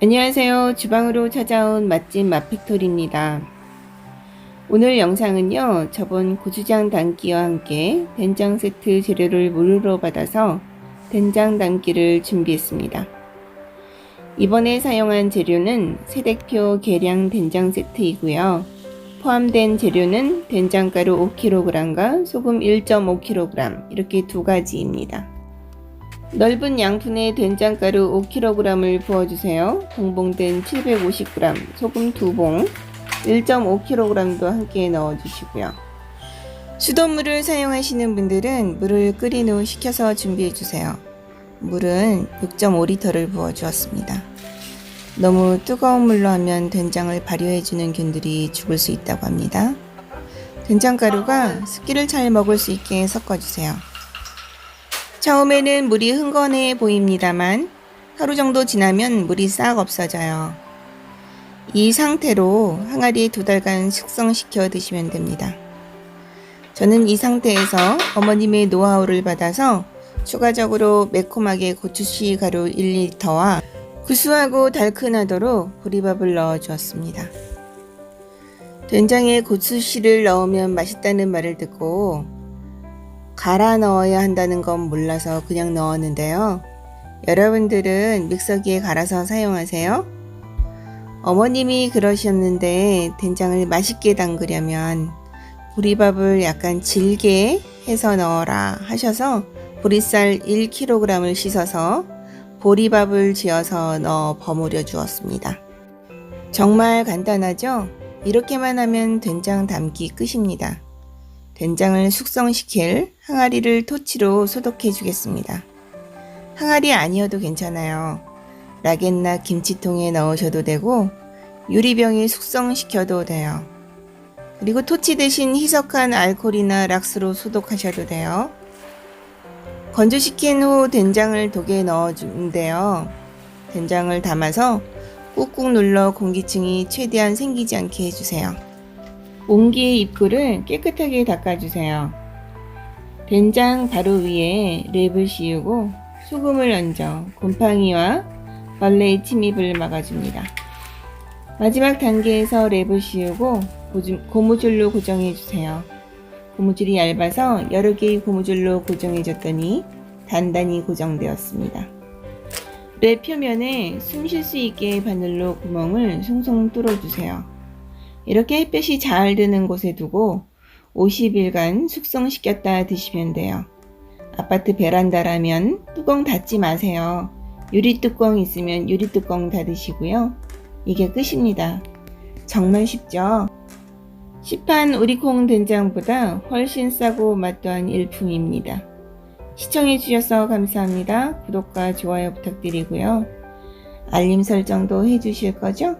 안녕하세요. 주방으로 찾아온 맛집 맛팩토리입니다. 오늘 영상은요, 저번 고추장 담기와 함께 된장 세트 재료를 무료로 받아서 된장 담기를 준비했습니다. 이번에 사용한 재료는 세댁표 계량 된장 세트이고요. 포함된 재료는 된장가루 5kg과 소금 1.5kg 이렇게 두 가지입니다. 넓은 양푼에 된장가루 5kg을 부어주세요. 동봉된 750g, 소금 2봉, 1.5kg도 함께 넣어주시고요. 수돗물을 사용하시는 분들은 물을 끓인 후 식혀서 준비해주세요. 물은 6.5리터를 부어주었습니다. 너무 뜨거운 물로 하면 된장을 발효해주는 균들이 죽을 수 있다고 합니다. 된장가루가 습기를 잘 먹을 수 있게 섞어주세요. 처음에는 물이 흥건해 보입니다만 하루 정도 지나면 물이 싹 없어져요. 이 상태로 항아리에 두 달간 숙성시켜 드시면 됩니다. 저는 이 상태에서 어머님의 노하우를 받아서 추가적으로 매콤하게 고추씨 가루 1리터와 구수하고 달큰하도록 보리밥을 넣어 주었습니다. 된장에 고추씨를 넣으면 맛있다는 말을 듣고 갈아 넣어야 한다는 건 몰라서 그냥 넣었는데요. 여러분들은 믹서기에 갈아서 사용하세요? 어머님이 그러셨는데 된장을 맛있게 담그려면 보리밥을 약간 질게 해서 넣어라 하셔서 보리쌀 1kg을 씻어서 보리밥을 지어서 넣어 버무려 주었습니다. 정말 간단하죠? 이렇게만 하면 된장 담기 끝입니다. 된장을 숙성시킬 항아리를 토치로 소독해 주겠습니다. 항아리 아니어도 괜찮아요. 라겐나 김치통에 넣으셔도 되고 유리병에 숙성시켜도 돼요. 그리고 토치 대신 희석한 알코올이나 락스로 소독하셔도 돼요. 건조시킨 후 된장을 독에 넣어주는데요. 된장을 담아서 꾹꾹 눌러 공기층이 최대한 생기지 않게 해주세요. 옹기의 입구를 깨끗하게 닦아주세요. 된장 바로 위에 랩을 씌우고 소금을 얹어 곰팡이와 벌레의 침입을 막아줍니다. 마지막 단계에서 랩을 씌우고 고무줄로 고정해주세요. 고무줄이 얇아서 여러 개의 고무줄로 고정해줬더니 단단히 고정되었습니다. 랩 표면에 숨 쉴 수 있게 바늘로 구멍을 송송 뚫어주세요. 이렇게 햇볕이 잘 드는 곳에 두고 50일간 숙성시켰다 드시면 돼요. 아파트 베란다라면 뚜껑 닫지 마세요. 유리 뚜껑 있으면 유리 뚜껑 닫으시고요. 이게 끝입니다. 정말 쉽죠? 시판 우리콩 된장보다 훨씬 싸고 맛 또한 일품입니다. 시청해주셔서 감사합니다. 구독과 좋아요 부탁드리고요. 알림 설정도 해주실 거죠?